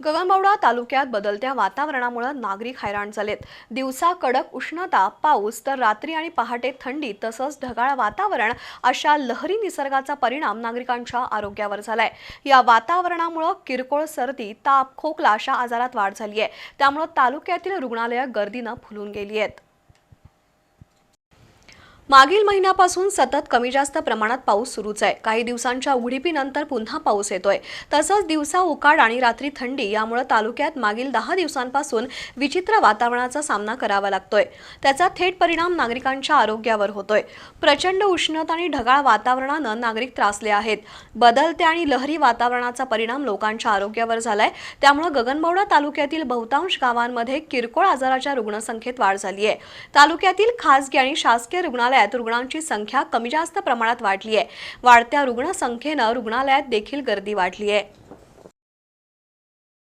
गगनबावडा तालुक्यात बदलत्या वातावरणामुळे नागरिक हैराण झालेत. दिवसा कडक उष्णता पाऊस तर रात्री आणि पहाटे थंडी तसंच ढगाळ वातावरण अशा लहरी निसर्गाचा परिणाम नागरिकांच्या आरोग्यावर झालाय. या वातावरणामुळे किरकोळ सर्दी ताप खोकला अशा आजारात वाढ झाली आहे त्यामुळे तालुक्यातील रुग्णालयं गर्दीनं फुलून गेली आहेत मागील महिन्यापासून सतत कमी जास्त प्रमाणात पाऊस सुरूच आहे. काही दिवसांच्या उघडीपीनंतर पुन्हा पाऊस येतोय. तसंच दिवसा उकाड आणि रात्री थंडी यामुळे तालुक्यात मागील दहा दिवसांपासून विचित्र वातावरणाचा सामना करावा लागतोय. त्याचा थेट परिणाम नागरिकांच्या आरोग्यावर होतोय. प्रचंड उष्णता आणि ढगाळ वातावरणानं नागरिक त्रासले आहेत. बदलत्या आणि लहरी वातावरणाचा परिणाम लोकांच्या आरोग्यावर झालाय. त्यामुळे गगनबावडा तालुक्यातील बहुतांश गावांमध्ये किरकोळ आजाराच्या रुग्णसंख्येत वाढ झाली आहे तालुक्यातील खासगी आणि शासकीय रुग्णालयात रुग्णांची संख्या कमी जास्त प्रमाणात वाढली आहे. वाढत्या रुग्णसंख्येनं रुग्णालयात देखील गर्दी वाढली आहे.